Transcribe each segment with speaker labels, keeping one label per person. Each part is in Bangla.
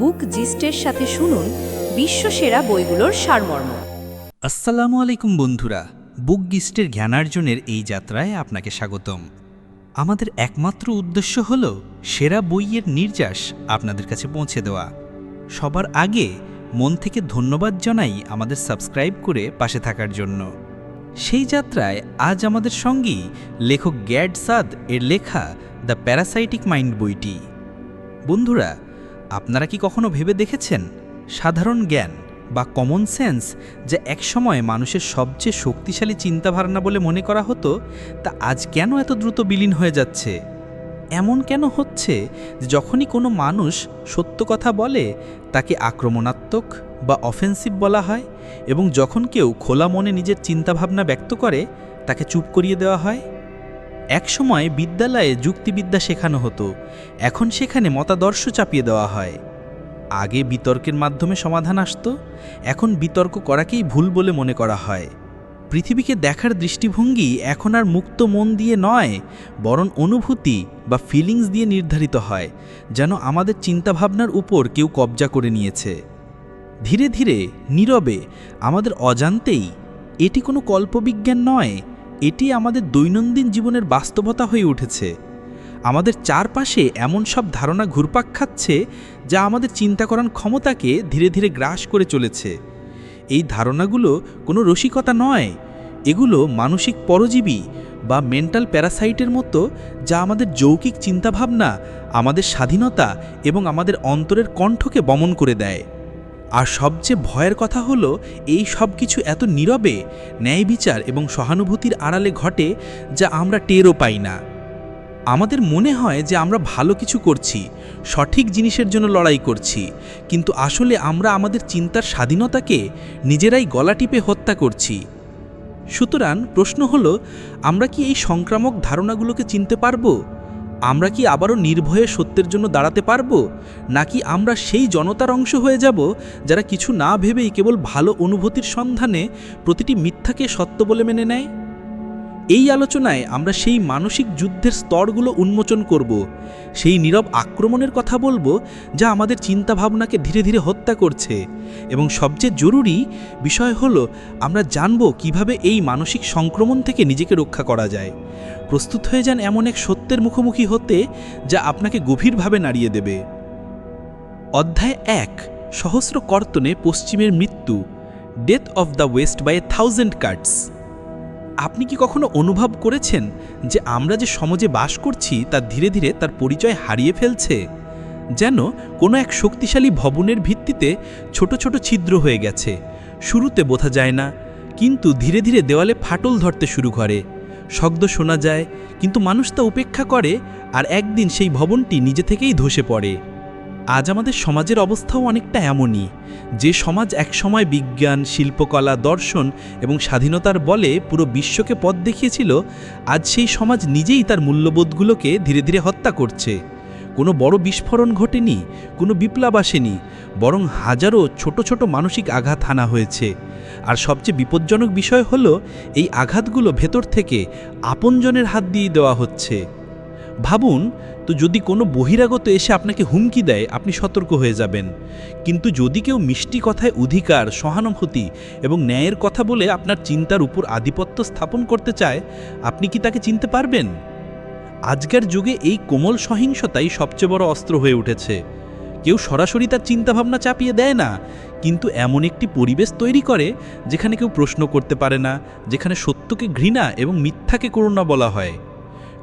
Speaker 1: বুক জিস্টের সাথে শুনুন বিশ্বসেরা বইগুলোর সারমর্ম।
Speaker 2: আসসালামু আলাইকুম বন্ধুরা, বুক গিস্টের জ্ঞানার্জনের এই যাত্রায় আপনাকে স্বাগতম। আমাদের একমাত্র উদ্দেশ্য হল সেরা বইয়ের নির্যাস আপনাদের কাছে পৌঁছে দেওয়া। সবার আগে মন থেকে ধন্যবাদ জানাই আমাদের সাবস্ক্রাইব করে পাশে থাকার জন্য। সেই যাত্রায় আজ আমাদের সঙ্গী লেখক গ্যাড সাদ এর লেখা দ্য প্যারাসাইটিক মাইন্ড বইটি। বন্ধুরা আপনারা কি কখনো ভেবে দেখেছেন? সাধারণ জ্ঞান বা কমন সেন্স যা একসময় মানুষের সবচেয়ে শক্তিশালী চিন্তাভাবনা বলে মনে করা হতো, তা আজ কেন এত দ্রুত বিলীন হয়ে যাচ্ছে? এমন কেন হচ্ছে যখনই কোনো মানুষ সত্য কথা বলে, তাকে আক্রমণাত্মক বা অফেন্সিভ বলা হয় এবং যখন কেউ খোলা মনে নিজের চিন্তাভাবনা ব্যক্ত করে, তাকে চুপ করিয়ে দেওয়া হয়? একসময় বিদ্যালয়ে যুক্তিবিদ্যা শেখানো হতো। এখন সেখানে মতাদর্শ চাপিয়ে দেওয়া হয়। আগে বিতর্কের মাধ্যমে সমাধান আসত, এখন বিতর্ক করাকেই ভুল বলে মনে করা হয়। পৃথিবীকে দেখার দৃষ্টিভঙ্গি এখন আর মুক্ত মন দিয়ে নয়, বরং অনুভূতি বা ফিলিংস দিয়ে নির্ধারিত হয়, যেন আমাদের চিন্তাভাবনার উপর কেউ কবজা করে নিয়েছে। ধীরে ধীরে, নীরবে, আমাদের অজান্তেই এটি কোনো কল্পবিজ্ঞান নয় এটি আমাদের দৈনন্দিন জীবনের বাস্তবতা হয়ে উঠেছে। আমাদের চারপাশে এমন সব ধারণা ঘুরপাক খাচ্ছে যা আমাদের চিন্তা করার ক্ষমতাকে ধীরে ধীরে গ্রাস করে চলেছে। এই ধারণাগুলো কোনো রসিকতা নয়। এগুলো মানসিক পরজীবী বা মেন্টাল প্যারাসাইটের মতো যা আমাদের যৌক্তিক চিন্তাভাবনা, আমাদের স্বাধীনতা এবং আমাদের অন্তরের কণ্ঠকে বমন করে দেয়। আর সবচেয়ে ভয়ের কথা হলো, এই সব কিছু এত নীরবে, ন্যায় বিচার এবং সহানুভূতির আড়ালে ঘটে যা আমরা টেরও পাই না। আমাদের মনে হয় যে আমরা ভালো কিছু করছি, সঠিক জিনিসের জন্য লড়াই করছি, কিন্তু আসলে আমরা আমাদের চিন্তার স্বাধীনতাকে নিজেরাই গলা টিপে হত্যা করছি। সুতরাং প্রশ্ন হলো, আমরা কি এই সংক্রামক ধারণাগুলোকে চিনতে পারব? আমরা কি আবারও নির্ভয়ে সত্যের জন্য দাঁড়াতে পারব? নাকি আমরা সেই জনতার অংশ হয়ে যাব, যারা কিছু না ভেবেই কেবল ভালো অনুভূতির সন্ধানে প্রতিটি মিথ্যাকে সত্য বলে মেনে নেয়? এই আলোচনায় আমরা সেই মানসিক যুদ্ধের স্তরগুলো উন্মোচন করব, সেই নীরব আক্রমণের কথা বলব যা আমাদের চিন্তাভাবনাকে ধীরে ধীরে হত্যা করছে। এবং সবচেয়ে জরুরি বিষয় হলো, আমরা জানব কীভাবে এই মানসিক সংক্রমণ থেকে নিজেকে রক্ষা করা যায়। প্রস্তুত হয়ে যান এমন এক সত্যের মুখোমুখি হতে যা আপনাকে গভীরভাবে নাড়িয়ে দেবে। অধ্যায় এক, সহস্র কর্তনে পশ্চিমের মৃত্যু, death of the West by a thousand cards. আপনি কি কখনো অনুভব করেছেন যে আমরা যে সমাজে বাস করছি, তা ধীরে ধীরে তার পরিচয় হারিয়ে ফেলছে? যেন কোনো এক শক্তিশালী ভবনের ভিত্তিতে ছোট ছোট ছিদ্র হয়ে গেছে। শুরুতে বোঝা যায় না, কিন্তু ধীরে ধীরে দেওয়ালে ফাটল ধরতে শুরু করে। শব্দ শোনা যায়, কিন্তু মানুষ তা উপেক্ষা করে, আর একদিন সেই ভবনটি নিজে থেকেই ধসে পড়ে। আজ আমাদের সমাজের অবস্থাও অনেকটা এমনই। যে সমাজ একসময় বিজ্ঞান, শিল্পকলা, দর্শন এবং স্বাধীনতার বলে পুরো বিশ্বকে পথ দেখিয়েছিল, আজ সেই সমাজ নিজেই তার মূল্যবোধগুলোকে ধীরে ধীরে হত্যা করছে। কোনো বড় বিস্ফোরণ ঘটেনি, কোনো বিপ্লব আসেনি, বরং হাজারো ছোট ছোট মানসিক আঘাত হানা হয়েছে। আর সবচেয়ে বিপজ্জনক বিষয় হলো, এই আঘাতগুলো ভেতর থেকে আপনজনের হাত দিয়ে দেওয়া হচ্ছে। ভাবুন তো যদি কোনো বহিরাগত এসে আপনাকে হুমকি দেয়, আপনি সতর্ক হয়ে যাবেন। কিন্তু যদি কেউ মিষ্টি কথায় অধিকার, সহানুভূতি এবং ন্যায়ের কথা বলে আপনার চিন্তার উপর আধিপত্য স্থাপন করতে চায়, আপনি কি তাকে চিনতে পারবেন? আজকের যুগে এই কোমল সহিংসতাই সবচেয়ে বড় অস্ত্র হয়ে উঠেছে। কেউ সরাসরি তার চিন্তাভাবনা চাপিয়ে দেয় না, কিন্তু এমন একটি পরিবেশ তৈরি করে যেখানে কেউ প্রশ্ন করতে পারে না, যেখানে সত্যকে ঘৃণা এবং মিথ্যাকে করুণা বলা হয়।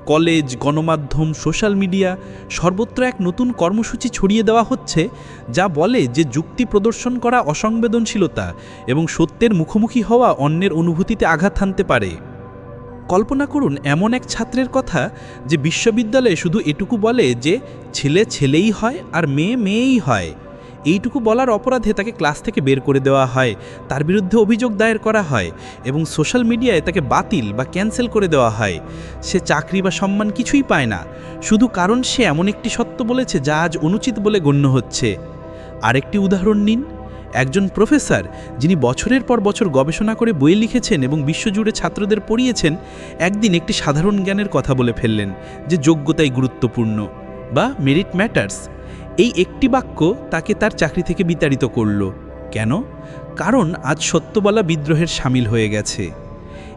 Speaker 2: কলেজ, গণমাধ্যম, সোশ্যাল মিডিয়া সর্বত্র এক নতুন কর্মসূচি ছড়িয়ে দেওয়া হচ্ছে, যা বলে যে যুক্তি প্রদর্শন করা অসংবেদনশীলতা এবং সত্যের মুখোমুখি হওয়া অন্যের অনুভূতিতে আঘাত হানতে পারে। কল্পনা করুন, এমন এক ছাত্রের কথা যে বিশ্ববিদ্যালয়ে শুধু এটুকু বলে যে ছেলে ছেলেই হয় আর মেয়ে মেয়েই হয়। এইটুকু বলার অপরাধে তাকে ক্লাস থেকে বের করে দেওয়া হয়। তার বিরুদ্ধে অভিযোগ দায়ের করা হয় এবং সোশ্যাল মিডিয়ায় তাকে বাতিল বা ক্যান্সেল করে দেওয়া হয়। সে চাকরি বা সম্মান কিছুই পায় না। শুধু কারণ সে এমন একটি সত্য বলেছে যা আজ অনুচিত বলে গণ্য হচ্ছে। আরেকটি উদাহরণ নিন। একজন প্রফেসর, যিনি বছরের পর বছর গবেষণা করে বই লিখেছেন এবং বিশ্বজুড়ে ছাত্রদের পড়িয়েছেন, একদিন একটি সাধারণ জ্ঞানের কথা বলে ফেললেন যে যোগ্যতাই গুরুত্বপূর্ণ বা মেরিট ম্যাটার্স এই একটি বাক্য তাকে তার চাকরি থেকে বিতাড়িত করল। কেন? কারণ আজ সত্যবলা বিদ্রোহের সামিল হয়ে গেছে।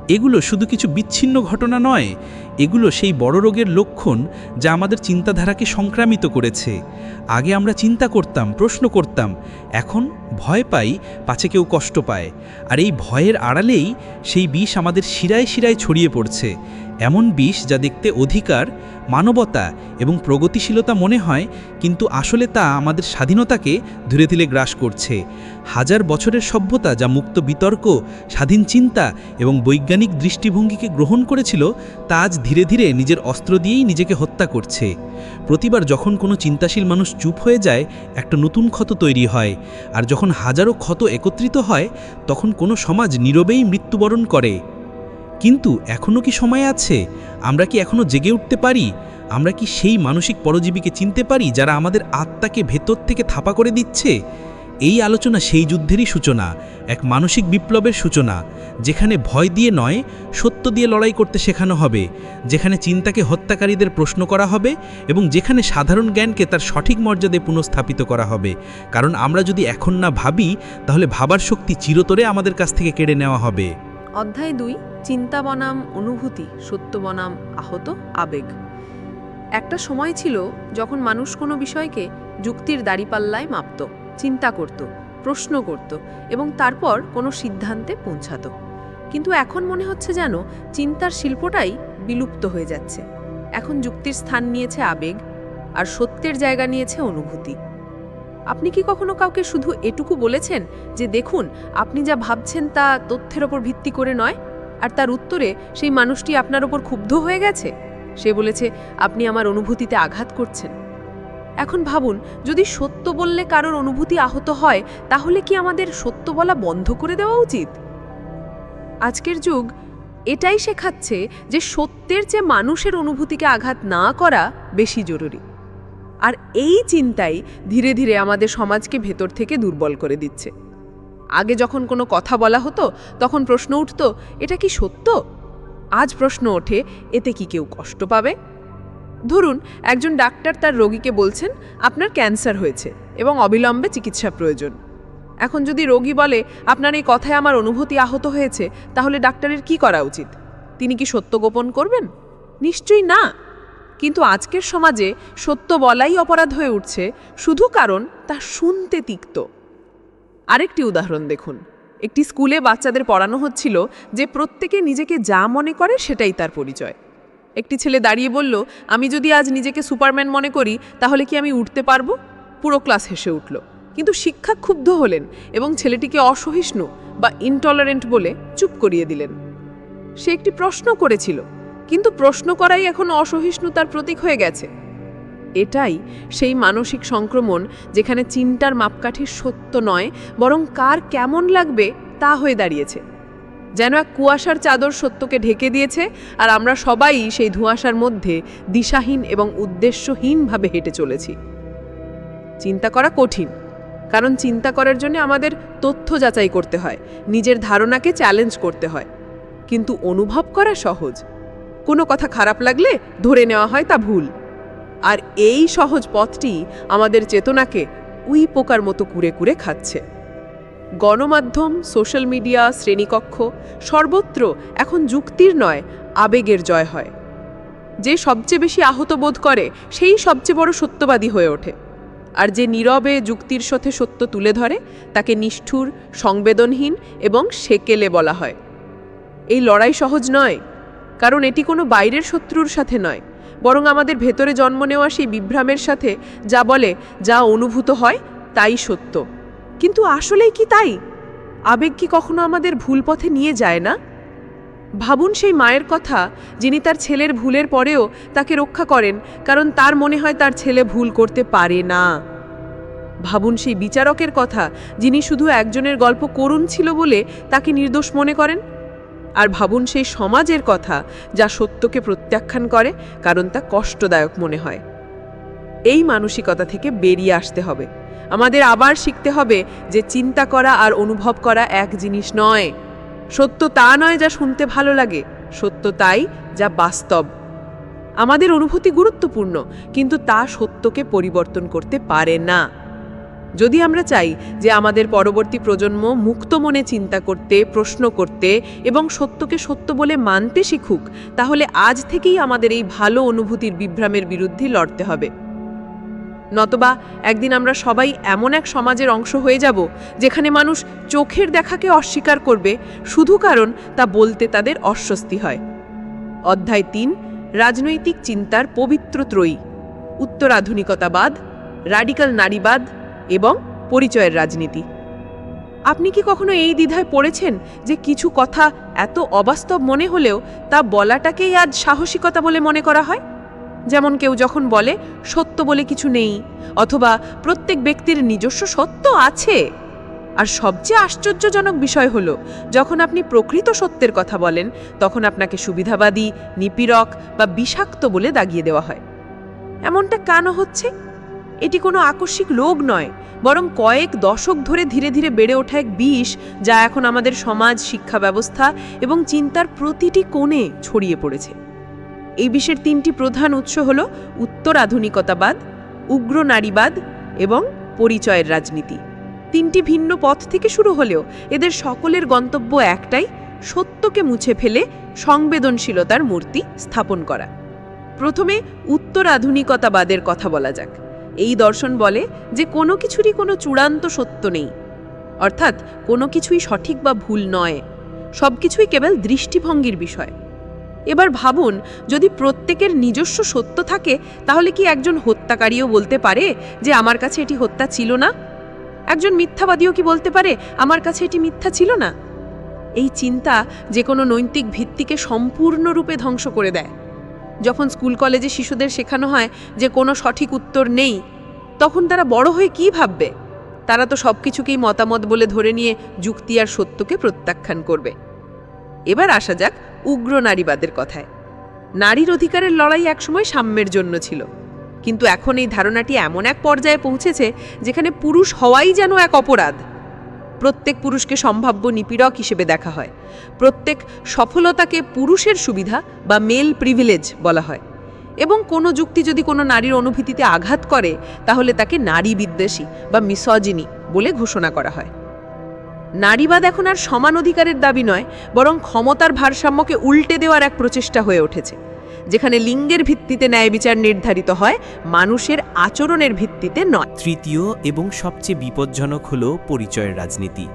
Speaker 2: এগুলো শুধু কিছু বিচ্ছিন্ন ঘটনা নয়, এগুলো সেই বড় রোগের লক্ষণ যা আমাদের চিন্তাধারাকে সংক্রামিত করেছে। আগে আমরা চিন্তা করতাম, প্রশ্ন করতাম, এখন ভয় পাই, পাছে কেউ কষ্ট পায়। আর এই ভয়ের আড়ালেই সেই বিষ আমাদের শিরায় শিরায় ছড়িয়ে পড়ছে। এমন বিষ যা দেখতে অধিকার, মানবতা এবং প্রগতিশীলতা মনে হয়, কিন্তু আসলে তা আমাদের স্বাধীনতাকে ধীরে ধীরে গ্রাস করছে। হাজার বছরের সভ্যতা যা মুক্ত বিতর্ক, স্বাধীন চিন্তা এবং বৈজ্ঞানিক দৃষ্টিভঙ্গিকে গ্রহণ করেছিল, তা আজ ধীরে ধীরে নিজের অস্ত্র দিয়েই নিজেকে হত্যা করছে। প্রতিবার যখন কোনো চিন্তাশীল মানুষ চুপ হয়ে যায়, একটা নতুন ক্ষত তৈরি হয়, আর যখন হাজারো ক্ষত একত্রিত হয়, তখন কোনো সমাজ নীরবেই মৃত্যুবরণ করে। কিন্তু এখনও কি সময় আছে? আমরা কি এখনও জেগে উঠতে পারি? আমরা কি সেই মানসিক পরজীবীকে চিনতে পারি যারা আমাদের আত্মাকে ভেতর থেকে থাপা করে দিচ্ছে? এই আলোচনা সেই যুদ্ধেরই সূচনা, এক মানসিক বিপ্লবের সূচনা, যেখানে ভয় দিয়ে নয়, সত্য দিয়ে লড়াই করতে শেখানো হবে, যেখানে চিন্তাকে হত্যাকারীদের প্রশ্ন করা হবে এবং যেখানে সাধারণ জ্ঞানকে তার সঠিক মর্যাদায় পুনঃস্থাপিত করা হবে। কারণ আমরা যদি এখন না ভাবি, তাহলে ভাবার শক্তি চিরতরে আমাদের কাছ থেকে কেড়ে নেওয়া হবে।
Speaker 3: অধ্যায় দুই, চিন্তা বনাম, অনুভূতি, সত্য বনাম, আহত, আবেগ। একটা সময় ছিল যখন মানুষ কোনো বিষয়কে যুক্তির দাড়িপাল্লায় মাপত, চিন্তা করত, প্রশ্ন করত এবং তারপর কোনো সিদ্ধান্তে পৌঁছাত। কিন্তু এখন মনে হচ্ছে যেন চিন্তার শিল্পটাই বিলুপ্ত হয়ে যাচ্ছে। এখন যুক্তির স্থান নিয়েছে আবেগ, আর সত্যের জায়গা নিয়েছে অনুভূতি। আপনি কি কখনো কাউকে শুধু এটুকু বলেছেন যে দেখুন, আপনি যা ভাবছেন তা তথ্যের ওপর ভিত্তি করে নয়? আর তার উত্তরে সেই মানুষটি আপনার ওপর ক্ষুব্ধ হয়ে গেছে? সে বলেছে, আপনি আমার অনুভূতিতে আঘাত করছেন। এখন ভাবুন, যদি সত্য বললে কারোর অনুভূতি আহত হয়, তাহলে কি আমাদের সত্য বলা বন্ধ করে দেওয়া উচিত? আজকের যুগ এটাই শেখাচ্ছে যে সত্যের চেয়ে মানুষের অনুভূতিকে আঘাত না করা বেশি জরুরি। আর এই চিন্তাই ধীরে ধীরে আমাদের সমাজকে ভেতর থেকে দুর্বল করে দিচ্ছে। আগে যখন কোনো কথা বলা হতো, তখন প্রশ্ন উঠত, এটা কি সত্য? আজ প্রশ্ন ওঠে, এতে কি কেউ কষ্ট পাবে? ধরুন, একজন ডাক্তার তার রোগীকে বলছেন, আপনার ক্যান্সার হয়েছে এবং অবিলম্বে চিকিৎসা প্রয়োজন। এখন যদি রোগী বলে, আপনার এই কথায় আমার অনুভূতি আহত হয়েছে, তাহলে ডাক্তারের কি করা উচিত? তিনি কি সত্য গোপন করবেন? নিশ্চয়ই না। কিন্তু আজকের সমাজে সত্য বলাই অপরাধ হয়ে উঠছে, শুধু কারণ তা শুনতে তিক্ত। আরেকটি উদাহরণ দেখুন। একটি স্কুলে বাচ্চাদের পড়ানো হচ্ছিল যে প্রত্যেকে নিজেকে যা মনে করে সেটাই তার পরিচয়। একটি ছেলে দাঁড়িয়ে বলল, আমি যদি আজ নিজেকে সুপারম্যান মনে করি, তাহলে কি আমি উঠতে পারব? পুরো ক্লাস হেসে উঠল। কিন্তু শিক্ষা ক্ষুব্ধ হলেন এবং ছেলেটিকে অসহিষ্ণু বা ইনটলারেন্ট বলে চুপ করিয়ে দিলেন। সে একটি প্রশ্ন করেছিল কিন্তু প্রশ্ন করাই এখন অসহিষ্ণুতার প্রতীক হয়ে গেছে। এটাই সেই মানসিক সংক্রমণ যেখানে চিন্তার মাপকাঠি সত্য নয়, বরং কার কেমন লাগবে তা হয়ে দাঁড়িয়েছে। যেন এক কুয়াশার চাদর সত্যকে ঢেকে দিয়েছে, আর আমরা সবাই সেই ধোঁয়াশার মধ্যে দিশাহীন এবং উদ্দেশ্যহীনভাবে হেঁটে চলেছি। চিন্তা করা কঠিন, কারণ চিন্তা করার জন্য আমাদের তথ্য যাচাই করতে হয়, নিজের ধারণাকে চ্যালেঞ্জ করতে হয়। কিন্তু অনুভব করা সহজ। কোনো কথা খারাপ লাগলে ধরে নেওয়া হয় তা ভুল। আর এই সহজ পথটি আমাদের চেতনাকে উই পোকার মতো কুরে কুরে খাচ্ছে। গণমাধ্যম, সোশ্যাল মিডিয়া, শ্রেণীকক্ষ সর্বত্র এখন যুক্তির নয়, আবেগের জয় হয়। যে সবচেয়ে বেশি আহত বোধ করে, সেই সবচেয়ে বড় সত্যবাদী হয়ে ওঠে। আর যে নীরবে যুক্তির সাথে সত্য তুলে ধরে, তাকে নিষ্ঠুর, সংবেদনহীন এবং সেকেলে বলা হয়। এই লড়াই সহজ নয় কারণ এটি কোনো বাইরের শত্রুর সাথে নয়, বরং আমাদের ভেতরে জন্ম নেওয়া সেই বিভ্রামের সাথে যা বলে, যা অনুভূত হয়, তাই সত্য। কিন্তু আসলেই কি তাই? আবেগ কি কখনো আমাদের ভুল পথে নিয়ে যায় না? ভাবুন সেই মায়ের কথা, যিনি তার ছেলের ভুলের পরেও তাকে রক্ষা করেন, কারণ তার মনে হয় তার ছেলে ভুল করতে পারে না। ভাবুন সেই বিচারকের কথা, যিনি শুধু একজনের গল্প করুণ ছিল বলে তাকে নির্দোষ মনে করেন। আর ভাবুন সেই সমাজের কথা যা সত্যকে প্রত্যাখ্যান করে, কারণ তা কষ্টদায়ক মনে হয়। এই মানসিকতা থেকে বেরিয়ে আসতে হবে। আমাদের আবার শিখতে হবে যে চিন্তা করা আর অনুভব করা এক জিনিস নয়। সত্য তা নয় যা শুনতে ভালো লাগে, সত্য তাই যা বাস্তব। আমাদের অনুভূতি গুরুত্বপূর্ণ, কিন্তু তা সত্যকে পরিবর্তন করতে পারে না। যদি আমরা চাই যে আমাদের পরবর্তী প্রজন্ম মুক্ত মনে চিন্তা করতে, প্রশ্ন করতে এবং সত্যকে সত্য বলে মানতে শিখুক, তাহলে আজ থেকেই আমাদের এই ভালো অনুভূতির বিভ্রামের বিরুদ্ধে লড়তে হবে। নতবা একদিন আমরা সবাই এমন এক সমাজের অংশ হয়ে যাব, যেখানে মানুষ চোখের দেখাকে অস্বীকার করবে, শুধু কারণ তা বলতে তাদের অস্বস্তি হয়। অধ্যায় তিন, রাজনৈতিক চিন্তার পবিত্র ত্রয়ী। উত্তরাধুনিকতাবাদ রাডিকাল নারীবাদ এবং পরিচয়ের রাজনীতি। আপনি কি কখনো এই দ্বিধায় পড়েছেন যে কিছু কথা এত অবাস্তব মনে হলেও তা বলাটাকেই আজ সাহসিকতা বলে মনে করা হয়? যেমন কেউ যখন বলে, সত্য বলে কিছু নেই অথবা, প্রত্যেক ব্যক্তির নিজস্ব সত্য আছে আর সবচেয়ে আশ্চর্যজনক বিষয় হলো, যখন আপনি প্রকৃত সত্যের কথা বলেন, তখন আপনাকে সুবিধাবাদী, নিপীড়ক বা বিষাক্ত বলে দাগিয়ে দেওয়া হয়। এমনটা কেন হচ্ছে? এটি কোনো আকস্মিক রোগ নয়, বরং কয়েক দশক ধরে ধীরে ধীরে বেড়ে ওঠা এক বিষ যা এখন আমাদের সমাজ শিক্ষা ব্যবস্থা এবং চিন্তার প্রতিটি কোণে ছড়িয়ে পড়েছে। এই বিষের তিনটি প্রধান উৎস হল উত্তর আধুনিকতাবাদ, উগ্র নারীবাদ এবং পরিচয়ের রাজনীতি। তিনটি ভিন্ন পথ থেকে শুরু হলেও এদের সকলের গন্তব্য একটাই, সত্যকে মুছে ফেলে সংবেদনশীলতার মূর্তি স্থাপন করা। প্রথমে উত্তর আধুনিকতাবাদের কথা বলা যাক। এই দর্শন বলে যে কোনো কিছুরই কোনো চূড়ান্ত সত্য নেই। অর্থাৎ কোনো কিছুই সঠিক বা ভুল নয়। সব কিছুই কেবল দৃষ্টিভঙ্গির বিষয়। এবার ভাবুন, যদি প্রত্যেকের নিজস্ব সত্য থাকে, তাহলে কি একজন হত্যাকারীও বলতে পারে যে আমার কাছে এটি হত্যা ছিল না? একজন মিথ্যাবাদীও কি বলতে পারে, আমার কাছে এটি মিথ্যা ছিল না? এই চিন্তা যে কোনো নৈতিক ভিত্তিকে সম্পূর্ণরূপে ধ্বংস করে দেয়। যখন স্কুল কলেজে শিশুদের শেখানো হয় যে কোনো সঠিক উত্তর নেই, তখন তারা বড় হয়ে কি ভাববে? তারা তো সব কিছুকেই মতামত বলে ধরে নিয়ে যুক্তি আর সত্যকে প্রত্যাখ্যান করবে। এবার আসা যাক উগ্র নারীবাদের কথায়। নারীর অধিকারের লড়াই একসময় সাম্যের জন্য ছিল। কিন্তু এখন এই ধারণাটি এমন এক পর্যায়ে পৌঁছেছে যেখানে পুরুষ হওয়াই যেন এক অপরাধ। প্রত্যেক পুরুষকে সম্ভাব্য নিপীড়ক হিসেবে দেখা হয়। প্রত্যেক সফলতাকে পুরুষের সুবিধা বা মেল প্রিভিলেজ বলা হয়। এবং কোনো যুক্তি যদি কোনো নারীর অনুভূতিতে আঘাত করে, তাহলে তাকে নারী বিদ্বেষী বা মিসজিনি বলে ঘোষণা করা হয়। নারীবাদ এখন আর সমান অধিকারের দাবি নয়, বরং ক্ষমতার ভারসাম্যকে উল্টে দেওয়ার এক প্রচেষ্টা হয়ে উঠেছে। যেখানে লিঙ্গের ভিত্তিতে ন্যায় বিচার নির্ধারিত হয়, মানুষের আচরণের ভিত্তিতে নয়।
Speaker 4: তৃতীয় এবং সবচেয়ে বিপজ্জনক হল পরিচয়ের রাজনীতি।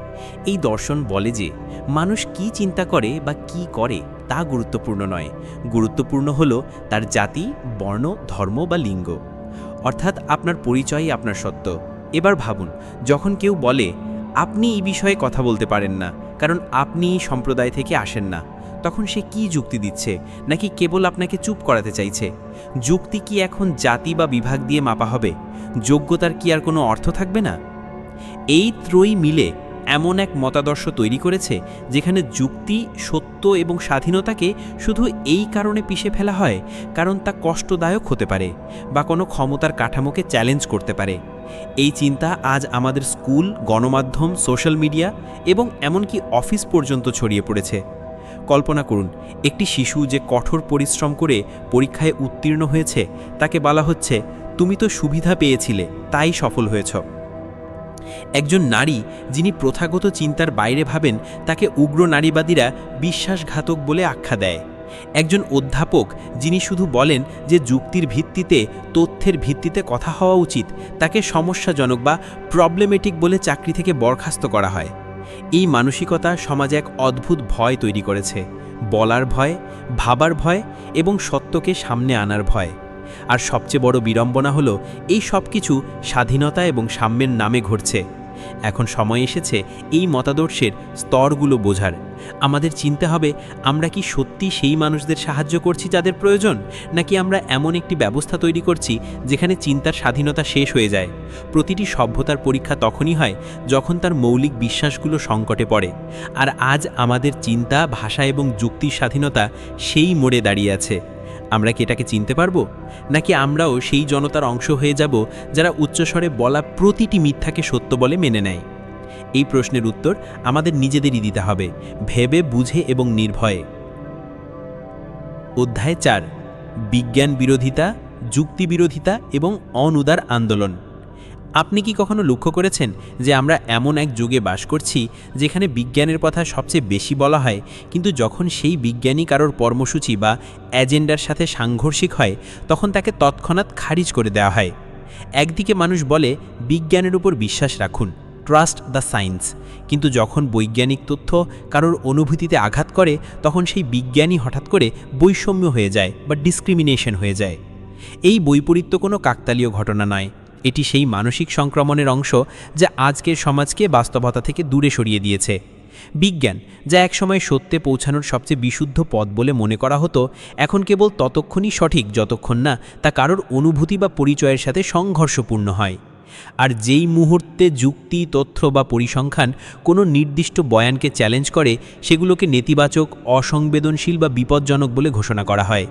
Speaker 4: এই দর্শন বলে যে, মানুষ কি চিন্তা করে বা কি করে তা গুরুত্বপূর্ণ নয়। গুরুত্বপূর্ণ হল তার জাতি, বর্ণ, ধর্ম বা লিঙ্গ। অর্থাৎ আপনার পরিচয়ই আপনার সত্য। এবার ভাবুন, যখন কেউ বলে, আপনি এই বিষয়ে কথা বলতে পারেন না, কারণ আপনি সম্প্রদায় থেকে আসেন না। তখন সে কি যুক্তি দিচ্ছে? নাকি কেবল আপনাকে চুপ করাতে চাইছে? যুক্তি কি এখন জাতি বা বিভাগ দিয়ে মাপা হবে? যোগ্যতার কি আর কোনো অর্থ থাকবে না? এই ত্রয়ী মিলে এমন এক মতাদর্শ তৈরি করেছে, যেখানে যুক্তি, সত্য এবং স্বাধীনতাকে শুধু এই কারণে পিষে ফেলা হয়, কারণ তা কষ্টদায়ক হতে পারে বা কোনো ক্ষমতার কাঠামোকে চ্যালেঞ্জ করতে পারে। এই চিন্তা আজ আমাদের স্কুল, গণমাধ্যম, সোশ্যাল মিডিয়া এবং এমনকি অফিস পর্যন্ত ছড়িয়ে পড়েছে। কল্পনা করুন, একটি শিশু যে কঠোর পরিশ্রম করে পরীক্ষায় উত্তীর্ণ হয়েছে, তাকে বলা হচ্ছে, তুমি তো সুবিধা পেয়েছিলে, তাই সফল হয়েছ। একজন নারী যিনি প্রথাগত চিন্তার বাইরে ভাবেন, তাকে উগ্র নারীবাদীরা বিশ্বাসঘাতক বলে আখ্যা দেয়। একজন অধ্যাপক যিনি শুধু বলেন যে যুক্তির ভিত্তিতে, তথ্যের ভিত্তিতে কথা হওয়া উচিত, তাকে সমস্যাজনক বা প্রবলেমেটিক বলে চাকরি থেকে বরখাস্ত করা হয়। এই মানসিকতা সমাজে এক অদ্ভুত ভয় তৈরি করেছে, বলার ভয়, ভাবার ভয় এবং সত্যকে সামনে আনার ভয়। আর সবচেয়ে বড় বিড়ম্বনা হল, এই সব কিছু স্বাধীনতা এবং সাম্যের নামে ঘটছে। এখন সময় এসেছে এই মতাদর্শের স্তরগুলো বোঝার। আমাদের চিনতে হবে, আমরা কি সত্যি সেই মানুষদের সাহায্য করছি যাদের প্রয়োজন, নাকি আমরা এমন একটি ব্যবস্থা তৈরি করছি যেখানে চিন্তার স্বাধীনতা শেষ হয়ে যায়? প্রতিটি সভ্যতার পরীক্ষা তখনই হয় যখন তার মৌলিক বিশ্বাসগুলো সংকটে পড়ে। আর আজ আমাদের চিন্তা, ভাষা এবং যুক্তির স্বাধীনতা সেই মোড়ে দাঁড়িয়ে আছে। আমরা কি এটাকে চিনতে পারব? নাকি আমরাও সেই জনতার অংশ হয়ে যাব যারা উচ্চস্বরে বলা প্রতিটি মিথ্যাকে সত্য বলে মেনে নেয়? এই প্রশ্নের উত্তর আমাদের নিজেদেরই দিতে হবে, ভেবে, বুঝে এবং নির্ভয়ে। অধ্যায় চার, বিজ্ঞান বিরোধিতা, যুক্তি বিরোধিতা এবং অনুদার আন্দোলন। আপনি কি কখনো লক্ষ্য করেছেন যে আমরা এমন এক যুগে বাস করছি যেখানে বিজ্ঞানের কথা সবচেয়ে বেশি বলা হয়, কিন্তু যখন সেই বিজ্ঞানী কারোর কর্মসূচি বা এজেন্ডার সাথে সাংঘর্ষিক হয়, তখন তাকে তৎক্ষণাৎ খারিজ করে দেওয়া হয়। একদিকে মানুষ বলে, বিজ্ঞানের উপর বিশ্বাস রাখুন, ট্রাস্ট দ্য সায়েন্স, কিন্তু যখন বৈজ্ঞানিক তথ্য কারোর অনুভূতিতে আঘাত করে, তখন সেই বিজ্ঞানী হঠাৎ করে বৈষম্য হয়ে যায় বা ডিসক্রিমিনেশন হয়ে যায়। এই বৈপরীত্য কোনো কাকতালীয় ঘটনা নয় এটি সেই মানসিক সংক্রমণের অংশ যা আজকের সমাজকে বাস্তবতা থেকে দূরে সরিয়ে দিয়েছে। বিজ্ঞান, যা একসময় সত্যে পৌঁছানোর সবচেয়ে বিশুদ্ধ পথ বলে মনে করা হতো, এখন কেবল ততক্ষণই সঠিক, যতক্ষণ না তা কারোর অনুভূতি বা পরিচয়ের সাথে সংঘর্ষপূর্ণ হয়। আর যেই মুহূর্তে যুক্তি, তথ্য বা পরিসংখ্যান কোনো নির্দিষ্ট বয়ানকে চ্যালেঞ্জ করে, সেগুলোকে নেতিবাচক, অসংবেদনশীল বা বিপজ্জনক বলে ঘোষণা করা হয়।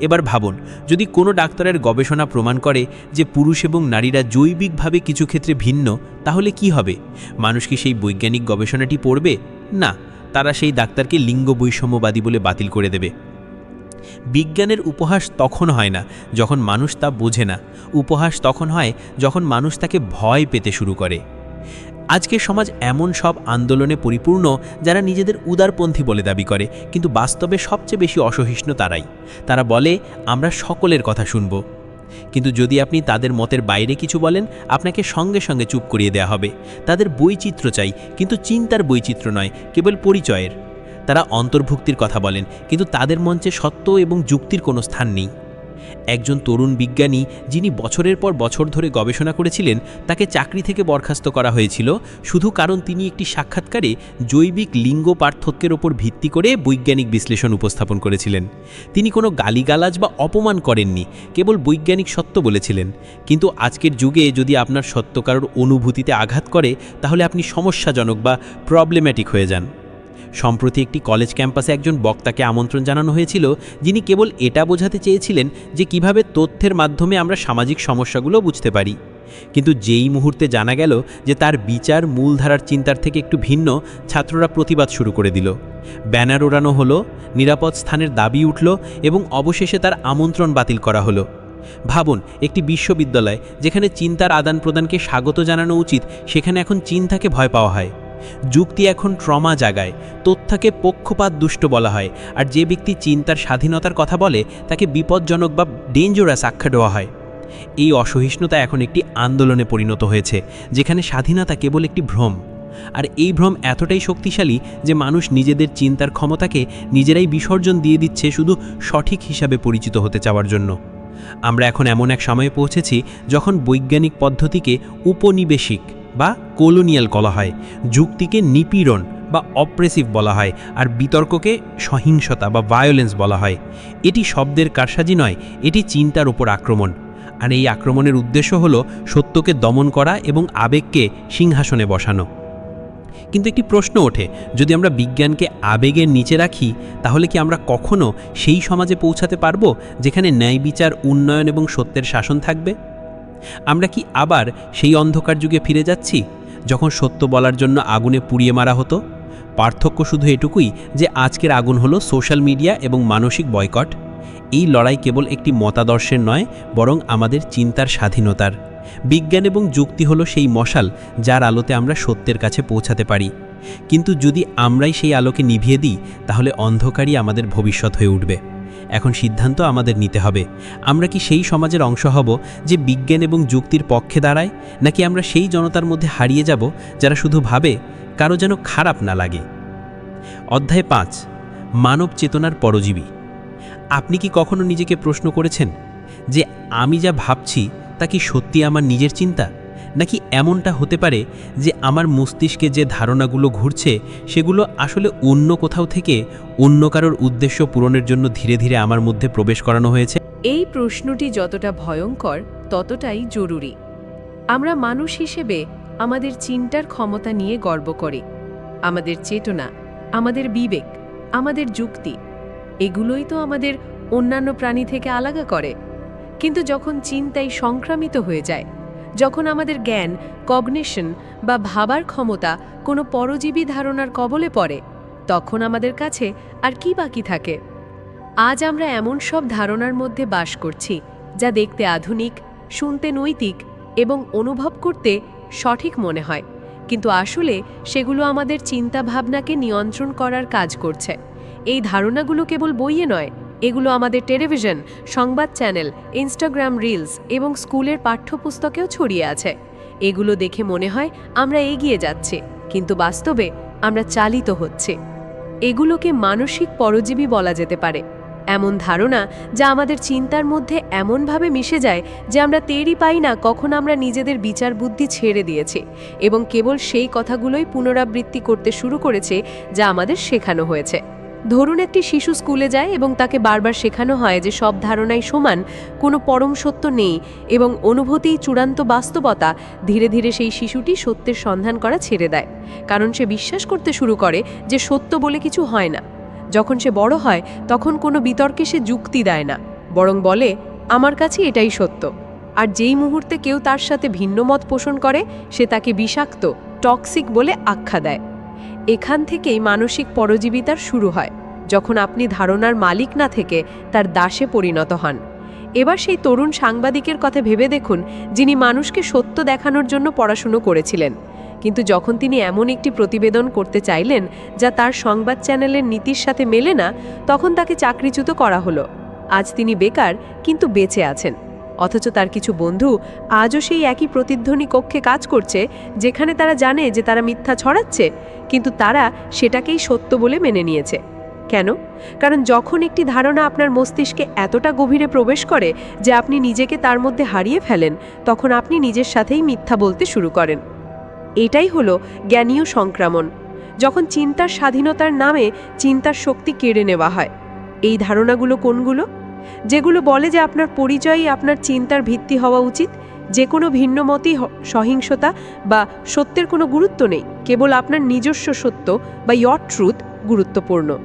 Speaker 4: এবার ভাবুন, যদি কোনো ডাক্তারের গবেষণা প্রমাণ করে যে পুরুষ এবং নারীরা জৈবিকভাবে কিছু ক্ষেত্রে ভিন্ন, তাহলে কি হবে? মানুষ কি সেই বৈজ্ঞানিক গবেষণাটি পড়বে? না, তারা সেই ডাক্তারকে লিঙ্গ বৈষম্যবাদী বলে বাতিল করে দেবে। বিজ্ঞানের উপহাস তখন হয় না যখন মানুষ তা বোঝে না। উপহাস তখন হয় যখন মানুষ তাকে ভয় পেতে শুরু করে। আজকের সমাজ এমন সব আন্দোলনে পরিপূর্ণ যারা নিজেদের উদারপন্থী বলে দাবি করে, কিন্তু বাস্তবে সবচেয়ে বেশি অসহিষ্ণু তারাই। তারা বলে, আমরা সকলের কথা শুনব। কিন্তু যদি আপনি তাদের মতের বাইরে কিছু বলেন, আপনাকে সঙ্গে সঙ্গে চুপ করিয়ে দেওয়া হবে। তাদের বৈচিত্র্য চাই, কিন্তু চিন্তার বৈচিত্র্য নয়, কেবল পরিচয়ের। তারা অন্তর্ভুক্তির কথা বলেন, কিন্তু তাদের মঞ্চে সত্য এবং যুক্তির কোনো স্থান নেই। একজন তরুণ বিজ্ঞানী যিনি বছরের পর বছর ধরে গবেষণা করেছিলেন, তাকে চাকরি থেকে বরখাস্ত করা হয়েছিল। শুধু কারণ তিনি একটি সাক্ষাৎকারে জৈবিক লিঙ্গ পার্থক্যের ওপর ভিত্তি করে বৈজ্ঞানিক বিশ্লেষণ উপস্থাপন করেছিলেন। তিনি কোনো গালিগালাজ বা অপমান করেননি, কেবল বৈজ্ঞানিক সত্য বলেছিলেন। কিন্তু আজকের যুগে যদি আপনার সত্য কারোর অনুভূতিতে আঘাত করে, তাহলে আপনি সমস্যাজনক বা প্রবলেম্যাটিক হয়ে যান। সম্প্রতি একটি কলেজ ক্যাম্পাসে একজন বক্তাকে আমন্ত্রণ জানানো হয়েছিল, যিনি কেবল এটা বোঝাতে চেয়েছিলেন যে কীভাবে তথ্যের মাধ্যমে আমরা সামাজিক সমস্যাগুলো বুঝতে পারি। কিন্তু যেই মুহূর্তে জানা গেল যে তার বিচার মূলধারার চিন্তার থেকে একটু ভিন্ন, ছাত্ররা প্রতিবাদ শুরু করে দিল। ব্যানার ওড়ানো হলো, নিরাপদ স্থানের দাবি উঠল এবং অবশেষে তার আমন্ত্রণ বাতিল করা হলো। ভাবুন, একটি বিশ্ববিদ্যালয়, যেখানে চিন্তার আদান প্রদানকে স্বাগত জানানো উচিত, সেখানে এখন চিন্তাকে ভয় পাওয়া হয়। যুক্তি এখন ট্রমা জাগায়, তথ্যকে পক্ষপাত দুষ্ট বলা হয়, আর যে ব্যক্তি চিন্তার স্বাধীনতার কথা বলে, তাকে বিপজ্জনক বা ডেঞ্জারাস আখ্যা দেওয়া হয়। এই অসহিষ্ণুতা এখন একটি আন্দোলনে পরিণত হয়েছে, যেখানে স্বাধীনতা কেবল একটি ভ্রম। আর এই ভ্রম এতটাই শক্তিশালী যে মানুষ নিজেদের চিন্তার ক্ষমতাকে নিজেরাই বিসর্জন দিয়ে দিচ্ছে শুধু সঠিক হিসাবে পরিচিত হতে চাওয়ার জন্য। আমরা এখন এমন এক সময়ে পৌঁছেছি যখন বৈজ্ঞানিক পদ্ধতিকে উপনিবেশিক বা কলোনিয়াল বলা হয়, যুক্তিকে নিপীড়ন বা অপ্রেসিভ বলা হয়, আর বিতর্ককে সহিংসতা বা ভায়োলেন্স বলা হয়। এটি শব্দের কারসাজি নয়, এটি চিন্তার ওপর আক্রমণ। আর এই আক্রমণের উদ্দেশ্য হল সত্যকে দমন করা এবং আবেগকে সিংহাসনে বসানো। কিন্তু একটি প্রশ্ন ওঠে, যদি আমরা বিজ্ঞানকে আবেগের নিচে রাখি, তাহলে কি আমরা কখনো সেই সমাজে পৌঁছাতে পারব, যেখানে ন্যায় বিচার উন্নয়ন এবং সত্যের শাসন থাকবে? আমরা কি আবার সেই অন্ধকার যুগে ফিরে যাচ্ছি, যখন সত্য বলার জন্য আগুনে পুড়িয়ে মারা হতো? পার্থক্য শুধু এটুকুই যে আজকের আগুন হলো সোশ্যাল মিডিয়া এবং মানসিক বয়কট। এই লড়াই কেবল একটি মতাদর্শের নয়, বরং আমাদের চিন্তার স্বাধীনতার। বিজ্ঞান এবং যুক্তি হলো সেই মশাল যার আলোতে আমরা সত্যের কাছে পৌঁছাতে পারি। কিন্তু যদি আমরাই সেই আলোকে নিভিয়ে দিই, তাহলে অন্ধকারই আমাদের ভবিষ্যৎ হয়ে উঠবে। এখন সিদ্ধান্ত আমাদের নিতে হবে। আমরা কি সেই সমাজের অংশ হব যে বিজ্ঞান এবং যুক্তির পক্ষে দাঁড়ায়, নাকি আমরা সেই জনতার মধ্যে হারিয়ে যাব যারা শুধু ভাবে, কারও যেন খারাপ না লাগে? অধ্যায় পাঁচ, মানব চেতনার পরজীবী। আপনি কি কখনো নিজেকে প্রশ্ন করেছেন যে আমি যা ভাবছি তা কি সত্যি আমার নিজের চিন্তা? নাকি এমনটা হতে পারে যে আমার মস্তিষ্কে যে ধারণাগুলো ঘুরছে, সেগুলো আসলে অন্য কোথাও থেকে অন্য কারোর উদ্দেশ্য পূরণের জন্য ধীরে ধীরে আমার মধ্যে প্রবেশ করানো হয়েছে?
Speaker 1: এই প্রশ্নটি যতটা ভয়ঙ্কর, ততটাই জরুরি। আমরা মানুষ হিসেবে আমাদের চিন্তার ক্ষমতা নিয়ে গর্ব করে। আমাদের চেতনা, আমাদের বিবেক, আমাদের যুক্তি, এগুলোই তো আমাদের অন্যান্য প্রাণী থেকে আলাদা করে। কিন্তু যখন চিন্তাই সংক্রামিত হয়ে যায় যখন আমাদের জ্ঞান, কগনিশন বা ভাবার ক্ষমতা কোনো পরজীবী ধারণার কবলে পড়ে, তখন আমাদের কাছে আর কি বাকি থাকে?
Speaker 3: আজ আমরা এমন সব ধারণার মধ্যে বাস করছি, যা দেখতে আধুনিক, শুনতে নৈতিক এবং অনুভব করতে সঠিক মনে হয়, কিন্তু আসলে সেগুলো আমাদের চিন্তা ভাবনাকে নিয়ন্ত্রণ করার কাজ করছে। এই ধারণাগুলো কেবল বইয়ে নয় এগুলো আমাদের টেলিভিশন, সংবাদ চ্যানেল, ইনস্টাগ্রাম রিলস এবং স্কুলের পাঠ্যপুস্তকেও ছড়িয়ে আছে। এগুলো দেখে মনে হয় আমরা এগিয়ে যাচ্ছি, কিন্তু বাস্তবে আমরা চালিত হচ্ছে। এগুলোকে মানসিক পরজীবী বলা যেতে পারে। এমন ধারণা যা আমাদের চিন্তার মধ্যে এমনভাবে মিশে যায় যে আমরা টেরই পাই না কখন আমরা নিজেদের বিচার বুদ্ধি ছেড়ে দিয়েছি এবং কেবল সেই কথাগুলোই পুনরাবৃত্তি করতে শুরু করেছে যা আমাদের শেখানো হয়েছে। ধরুন একটি শিশু স্কুলে যায় এবং তাকে বারবার শেখানো হয় যে সব ধারণাই সমান, কোনো পরম সত্য নেই এবং অনুভূতিই চূড়ান্ত বাস্তবতা ধীরে ধীরে সেই শিশুটি সত্যের সন্ধান করা ছেড়ে দেয়। কারণ সে বিশ্বাস করতে শুরু করে যে সত্য বলে কিছু হয় না। যখন সে বড় হয়, তখন কোনো বিতর্কে সে যুক্তি দেয় না, বরং বলে, আমার কাছে এটাই সত্য। আর যেই মুহূর্তে কেউ তার সাথে ভিন্ন মত পোষণ করে, সে তাকে বিষাক্ত, টক্সিক বলে আখ্যা দেয়। এখান থেকেই মানসিক পরজীবিতার শুরু হয়, যখন আপনি ধারণার মালিক না থেকে তার দাসে পরিণত হন। এবার সেই তরুণ সাংবাদিকের কথা ভেবে দেখুন, যিনি মানুষকে সত্য দেখানোর জন্য পড়াশুনো করেছিলেন। কিন্তু যখন তিনি এমন একটি প্রতিবেদন করতে চাইলেন, যা তার সংবাদ চ্যানেলের নীতির সাথে মেলে না, তখন তাকে চাকরিচ্যুত করা হলো। আজ তিনি বেকার, কিন্তু বেঁচে আছেন। অথচ তার কিছু বন্ধু আজও সেই একই প্রতিধ্বনি কক্ষে কাজ করছে, যেখানে তারা জানে যে তারা মিথ্যা ছড়াচ্ছে, কিন্তু তারা সেটাকেই সত্য বলে মেনে নিয়েছে। কেন? কারণ যখন একটি ধারণা আপনার মস্তিষ্কে এতটা গভীরে প্রবেশ করে যে আপনি নিজেকে তার মধ্যে হারিয়ে ফেলেন, তখন আপনি নিজের সাথেই মিথ্যা বলতে শুরু করেন। এটাই হলো জ্ঞানীয় সংক্রমণ। যখন চিন্তার স্বাধীনতার নামে চিন্তার শক্তি কেড়ে নেওয়া হয়, এই ধারণাগুলো কোনগুলো? যেগুলো বলে যে আপনার পরিচয়ই, আপনার চিন্তার ভিত্তি হওয়া উচিত। যে কোনো ভিন্নমতই সহিংসতা বা সত্যের কোনো গুরুত্ব নেই। কেবল আপনার নিজস্ব সত্য বা ইয়র ট্রুথ গুরুত্বপূর্ণ।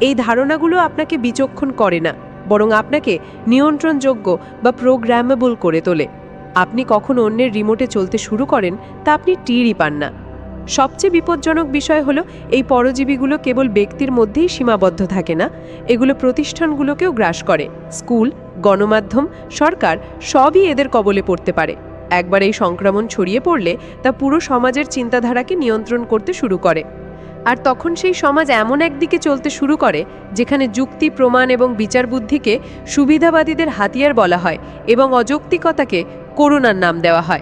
Speaker 3: এই ধারণাগুলো আপনাকে বিচক্ষণ করে না, বরং আপনাকে নিয়ন্ত্রণযোগ্য বা প্রোগ্রামেবল করে তোলে। আপনি কখন অন্যের রিমোটে চলতে শুরু করেন, তা আপনি টিরই পান না। সবচেয়ে বিপজ্জনক বিষয় হলো এই পরজীবীগুলো কেবল ব্যক্তির মধ্যেই সীমাবদ্ধ থাকে না। এগুলো প্রতিষ্ঠানগুলোকেও গ্রাস করে। স্কুল, গণমাধ্যম, সরকার সবই এদের কবলে পড়তে পারে। একবার এই সংক্রমণ ছড়িয়ে পড়লে তা পুরো সমাজের চিন্তাধারাকে নিয়ন্ত্রণ করতে শুরু করে। আর তখন সেই সমাজ এমন একদিকে চলতে শুরু করে, যেখানে যুক্তি, প্রমাণ এবং বিচার বুদ্ধিকে সুবিধাবাদীদের হাতিয়ার বলা হয় এবং অযৌক্তিকতাকে করুণার নাম দেওয়া হয়।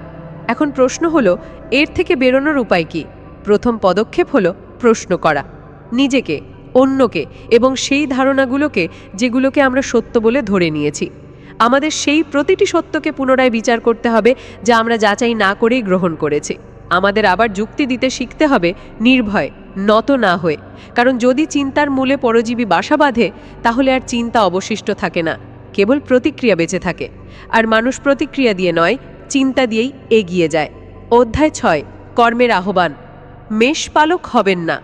Speaker 3: এখন প্রশ্ন হলো, এর থেকে বেরোনোর উপায় কি? প্রথম পদক্ষেপ হলো প্রশ্ন করা। নিজেকে, অন্যকে এবং সেই ধারণাগুলোকে যেগুলোকে আমরা সত্য বলে ধরে নিয়েছি। আমাদের সেই প্রতিটি সত্যকে পুনরায় বিচার করতে হবে যা আমরা যাচাই না করেই গ্রহণ করেছি। আমাদের আবার যুক্তি দিতে শিখতে হবে নির্ভয়, নত না হয়ে। কারণ যদি চিন্তার মূলে পরজীবী বাসা বাঁধে, তাহলে আর চিন্তা অবশিষ্ট থাকে না। কেবল প্রতিক্রিয়া বেঁচে থাকে। আর মানুষ প্রতিক্রিয়া দিয়ে নয় চিন্তা দিয়েই এগিয়ে যায়। অধ্যায় ছয়, কর্মের আহ্বান। মেষপালক হবেন না।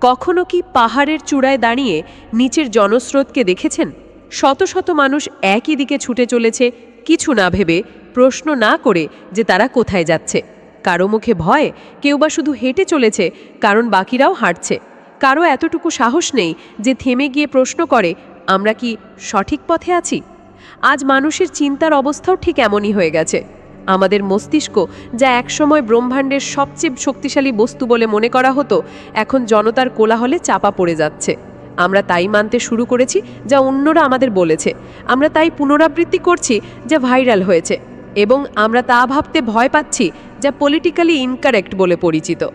Speaker 3: কখনো কি পাহাড়ের চূড়ায় দাঁড়িয়ে নিচের জনস্রোতকে দেখেছেন? শত শত মানুষ একই দিকে ছুটে চলেছে, কিছু না ভেবে প্রশ্ন না করে যে তারা কোথায় যাচ্ছে। কারও মুখে ভয়, কেউ বা শুধু হেঁটে চলেছে, কারণ বাকিরাও হাঁটছে। কারও এতটুকু সাহস নেই যে থেমে গিয়ে প্রশ্ন করে, আমরা কি সঠিক পথে আছি? আজ মানুষের চিন্তার অবস্থাও ঠিক এমনই হয়ে গেছে। আমাদের মস্তিষ্ক, যা একসময় ব্রহ্মাণ্ডের সবচেয়ে শক্তিশালী বস্তু বলে মনে করা হতো, এখন জনতার কোলাহলে চাপা পড়ে যাচ্ছে। আমরা তাই মানতে শুরু করেছি যা অন্যরা আমাদের বলেছে। আমরা তাই পুনরাবৃত্তি করছি যা ভাইরাল হয়েছে। এবং আমরা তা ভাবতে ভয় পাচ্ছি যা পলিটিক্যালি ইনকারেক্ট বলে পরিচিত।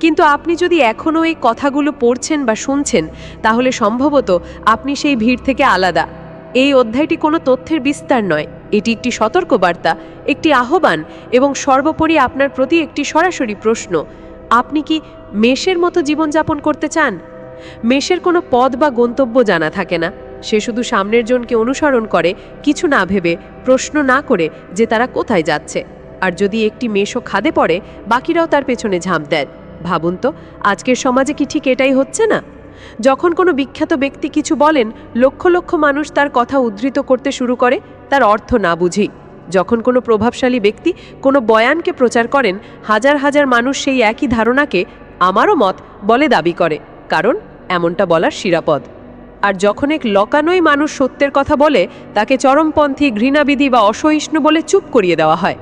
Speaker 3: কিন্তু আপনি যদি এখনও এই কথাগুলো পড়ছেন বা শুনছেন, তাহলে সম্ভবত আপনি সেই ভিড় থেকে আলাদা। এই অধ্যায়টি কোনো তথ্যের বিস্তার নয়। এটি একটি সতর্কবার্তা, একটি আহ্বান এবং সর্বোপরি আপনার প্রতি একটি সরাসরি প্রশ্ন। আপনি কি মেষের মতো জীবনযাপন করতে চান? মেষের কোনো পদ বা গন্তব্য জানা থাকে না। সে শুধু সামনের জনকে অনুসরণ করে, কিছু না ভেবে, প্রশ্ন না করে যে তারা কোথায় যাচ্ছে। আর যদি একটি মেষও খাদে পড়ে, বাকিরাও তার পেছনে ঝাঁপ দেন ভাবুন তো, আজকের সমাজে কি ঠিক এটাই হচ্ছে না? যখন কোনো বিখ্যাত ব্যক্তি কিছু বলেন, লক্ষ লক্ষ মানুষ তার কথা উদ্ধৃত করতে শুরু করে, তার অর্থ না বুঝি। যখন কোনো প্রভাবশালী ব্যক্তি কোনো বয়ানকে প্রচার করেন, হাজার হাজার মানুষ সেই একই ধারণাকে, আমারও মত বলে দাবি করে, কারণ এমনটা বলার শিরাপদ।
Speaker 1: আর যখন এক লকানোই মানুষ সত্যের কথা বলে, তাকে চরমপন্থী, ঘৃণাবিধি বা অসহিষ্ণু বলে চুপ করিয়ে দেওয়া হয়।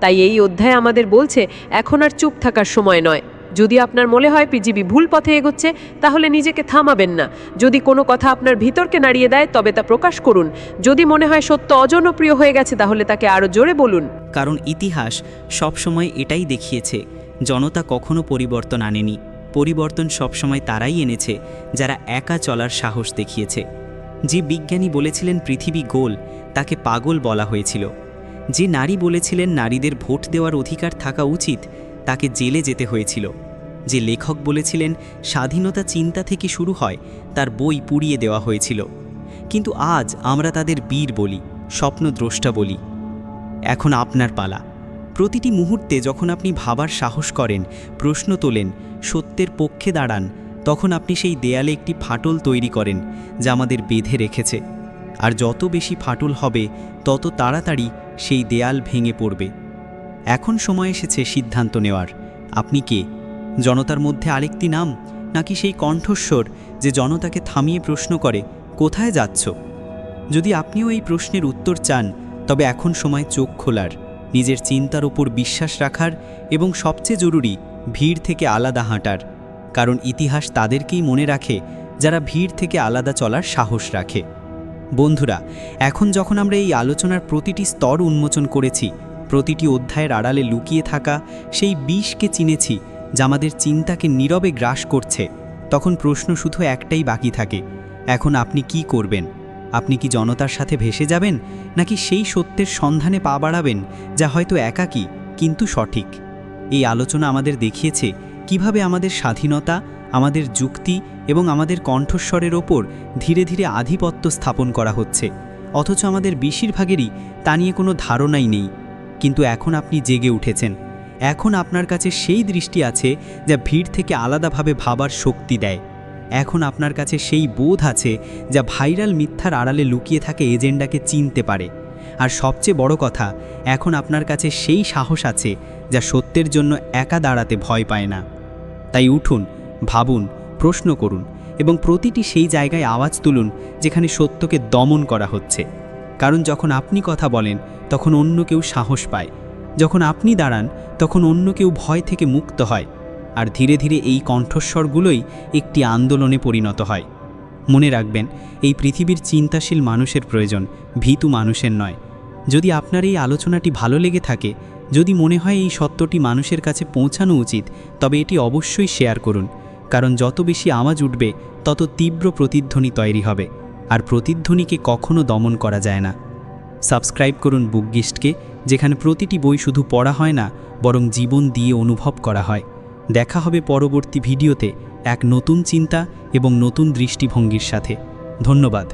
Speaker 1: তাই এই অধ্যায় আমাদের বলছে, এখন আর চুপ থাকার সময় নয়। যদি আপনার মনে হয় পৃথিবী ভুল পথে এগোচ্ছে, তাহলে নিজেকে থামাবেন না। যদি কোনো কথা আপনার ভিতরকে নাড়িয়ে দেয়, তবে তা প্রকাশ করুন। যদি মনে হয় সত্য অজনপ্রিয় হয়ে গেছে, তাহলে তাকে আরও জোরে বলুন।
Speaker 5: কারণ ইতিহাস সবসময় এটাই দেখিয়েছে, জনতা কখনো পরিবর্তন আনেনি। পরিবর্তন সবসময় তারাই এনেছে, যারা একা চলার সাহস দেখিয়েছে। যে বিজ্ঞানী বলেছিলেন পৃথিবী গোল, তাকে পাগল বলা হয়েছিল। যে নারী বলেছিলেন নারীদের ভোট দেওয়ার অধিকার থাকা উচিত, তাকে জেলে যেতে হয়েছিল। যে লেখক বলেছিলেন, স্বাধীনতা চিন্তা থেকে শুরু হয়, তার বই পুড়িয়ে দেওয়া হয়েছিল। কিন্তু আজ আমরা তাদের বীর বলি, স্বপ্নদ্রষ্টা বলি। এখন আপনার পালা। প্রতিটি মুহূর্তে যখন আপনি ভাবার সাহস করেন, প্রশ্ন তোলেন, সত্যের পক্ষে দাঁড়ান, তখন আপনি সেই দেয়ালে একটি ফাটল তৈরি করেন, যা আমাদের বেঁধে রেখেছে। আর যত বেশি ফাটল হবে, তত তাড়াতাড়ি সেই দেয়াল ভেঙে পড়বে। এখন সময় এসেছে সিদ্ধান্ত নেওয়ার। আপনি কে? জনতার মধ্যে আরেকটি নাম, নাকি সেই কণ্ঠস্বর যে জনতাকে থামিয়ে প্রশ্ন করে, কোথায় যাচ্ছ? যদি আপনিও এই প্রশ্নের উত্তর চান, তবে এখন সময় চোখ খোলার, নিজের চিন্তার ওপর বিশ্বাস রাখার এবং সবচেয়ে জরুরি, ভিড় থেকে আলাদা হাঁটার। কারণ ইতিহাস তাদেরকেই মনে রাখে, যারা ভিড় থেকে আলাদা চলার সাহস রাখে। বন্ধুরা, এখন যখন আমরা এই আলোচনার প্রতিটি স্তর উন্মোচন করেছি, প্রতিটি অধ্যায়ের আড়ালে লুকিয়ে থাকা সেই বিষকে চিনেছি যা আমাদের চিন্তাকে নীরবে গ্রাস করছে। তখন প্রশ্ন শুধু একটাই বাকি থাকে, এখন আপনি কি করবেন? আপনি কি জনতার সাথে ভেসে যাবেন, নাকি সেই সত্যের সন্ধানে পা বাড়াবেন, যা হয়তো একাকী, কিন্তু সঠিক? এই আলোচনা আমাদের দেখিয়েছে কীভাবে আমাদের স্বাধীনতা, আমাদের যুক্তি এবং আমাদের কণ্ঠস্বরের ওপর ধীরে ধীরে আধিপত্য স্থাপন করা হচ্ছে। অথচ আমাদের বেশিরভাগেরই তা নিয়ে কোনো ধারণাই নেই। কিন্তু এখন আপনি জেগে উঠেছেন। এখন আপনার কাছে সেই দৃষ্টি আছে যা ভিড় থেকে আলাদাভাবে ভাবার শক্তি দেয়। এখন আপনার কাছে সেই বোধ আছে যা ভাইরাল মিথ্যার আড়ালে লুকিয়ে থাকে এজেন্ডাকে চিনতে পারে। আর সবচেয়ে বড় কথা, এখন আপনার কাছে সেই সাহস আছে যা সত্যের জন্য একা দাঁড়াতে ভয় পায় না। তাই উঠুন, ভাবুন, প্রশ্ন করুন এবং প্রতিটি সেই জায়গায় আওয়াজ তুলুন যেখানে সত্যকে দমন করা হচ্ছে। কারণ যখন আপনি কথা বলেন, তখন অন্য কেউ সাহস পায়। যখন আপনি দাঁড়ান, তখন অন্য কেউ ভয় থেকে মুক্ত হয়, আর ধীরে ধীরে এই কণ্ঠস্বরগুলোই একটি আন্দোলনে পরিণত হয়। মনে রাখবেন, এই পৃথিবীর চিন্তাশীল মানুষের প্রয়োজন, ভীতু মানুষের নয়। যদি আপনার এই আলোচনাটি ভালো লেগে থাকে, যদি মনে হয় এই সত্যটি মানুষের কাছে পৌঁছানো উচিত, তবে এটি অবশ্যই শেয়ার করুন, কারণ যত বেশি আওয়াজ উঠবে, তত তীব্র প্রতিধ্বনি তৈরি হবে, আর প্রতিধ্বনিকে কখনো দমন করা যায় না। সাবস্ক্রাইব করুন বুকগিস্টকে যেখানে প্রতিটি বই শুধু পড়া হয় না, বরং জীবন দিয়ে অনুভব করা হয়। দেখা হবে পরবর্তী ভিডিওতে এক নতুন চিন্তা এবং নতুন দৃষ্টিভঙ্গির সাথে। ধন্যবাদ।